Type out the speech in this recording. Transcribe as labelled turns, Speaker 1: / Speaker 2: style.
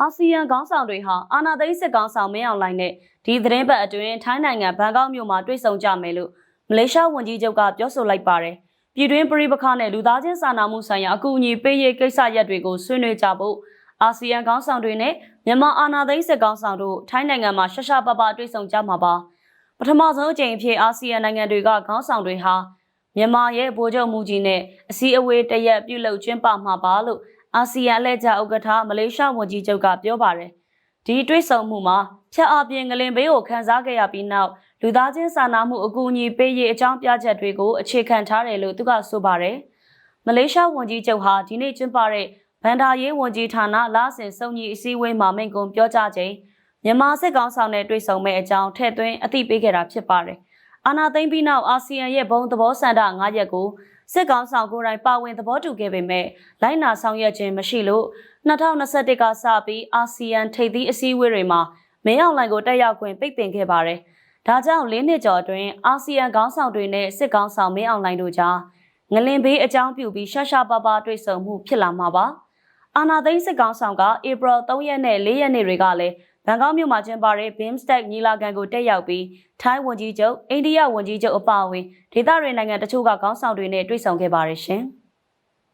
Speaker 1: အာဆီယံခေါင်းဆောင်တွေဟာအာဏာသိမ်းစစ်ကောင်ဆောင်မင်းအောင်လှိုင်နဲ့ဒီသတင်းပတ်အတွင်းထိုင်းနိုင်ငံဘန်ကောက်မြို့မှာတွေ့ဆုံကြမယ်လို့မလေးရှားဝန်ကြီးချုပ်ကပြောဆိုလိုက်ပါတယ်။ပြည်တွင်းပြည်ပခါနဲ့လူသားချင်းစာနာမှုဆိုင်ရာအကူအညီပေးရေးကိစ္စရပ်တွေကိုဆွေးနွေးကြဖို့အာဆီယံခေါင်းဆောင်တွေနဲ့မြန်မာအာဏာသိမ်းစစ်ကောင်ဆောင်တို့ထိုင်းနိုင်ငံမှာရှက်ရှာပပတွေ့ဆုံကြမှာပါ။ပထမဆုံးအကြိမ်အဖြစ်အာဆီယံနိုင်ငံတွေကခေါင်းဆောင်တွေဟာမြန်မာရဲ့ဗိုလ်ချုပ်မှုကြီးနဲ့အစည်းအဝေးတရက်ပြုလုပ်ကျင်းပမှာပါလို့ အာဆီယံအလှည့်ကျဥက္ကဋ္ဌမလေးရှားဝန်ကြီးချုပ်ကပြောပါတယ်။ဒီတွေ့ဆုံမှုမှာဖြတ်အပြင်ငလင်ဘေးကိုခန်းစားခဲ့ရပြီးနောက်လူသားချင်းစာနာမှုအကူအညီပေးရေးအကြောင်းပြချက်တွေကိုအခြေခံထားတယ်လို့သူကဆိုပါတယ်။မလေးရှားဝန်ကြီးချုပ်ဟာဒီနေ့ကျင်းပတဲ့ဗန်ဒါရေးဝန်ကြီးဌာနလာဆင်စုံကြီးအစည်းအဝေးမှာမိန့်ခွန်းပြောကြားချိန်မြန်မာစစ်ကောင်ဆောင်နဲ့တွေ့ဆုံမဲ့အကြောင်းထည့်သွင်းအသိပေးခဲ့တာဖြစ်ပါတယ်။အာနာသိမ့်ပြီးနောက်အာဆီယံရဲ့ဘုံသဘောဆန္ဒ9ရက်ကို စစ်ကောင်ဆောင်ကိုယ်တိုင်ပါဝင်သဘောတူခဲ့ပေမဲ့လိုက်နာဆောင်ရွက်ခြင်းမရှိလို့2021ကစပြီးအာဆီယံထိပ်သီးအစည်းအဝေးတွေမှာမင်းအောင်လှိုင်ကိုတက်ရောက်ခွင့်ပိတ်ပင်ခဲ့ပါတယ်။ဒါကြောင့်၄နှစ်ကျော်အတွင်းအာဆီယံခေါင်းဆောင်တွေနဲ့စစ်ကောင်ဆောင်မင်းအောင်လှိုင်တို့ကြားငလင်ဘေးအကြောင်းပြုပြီးရှာရှာပါပါတွေ့ဆုံမှုဖြစ်လာမှာပါ။ အာနာသိန်းစစ်ကောင်ဆောင်ကဧပြီ3ရက်နဲ့4ရက်နေ့တွေကလည်းဘန်ကောက်မြို့မှာကျင်းပတဲ့ BIMSTEC ညီလာခံကိုတက်ရောက်ပြီးထိုင်းဝန်ကြီးချုပ်အိန္ဒိယဝန်ကြီးချုပ်အပါအဝင်ဒေသရင်းနိုင်ငံတချို့ကခေါင်းဆောင်တွေနဲ့တွေ့ဆုံခဲ့ပါတယ်ရှင်။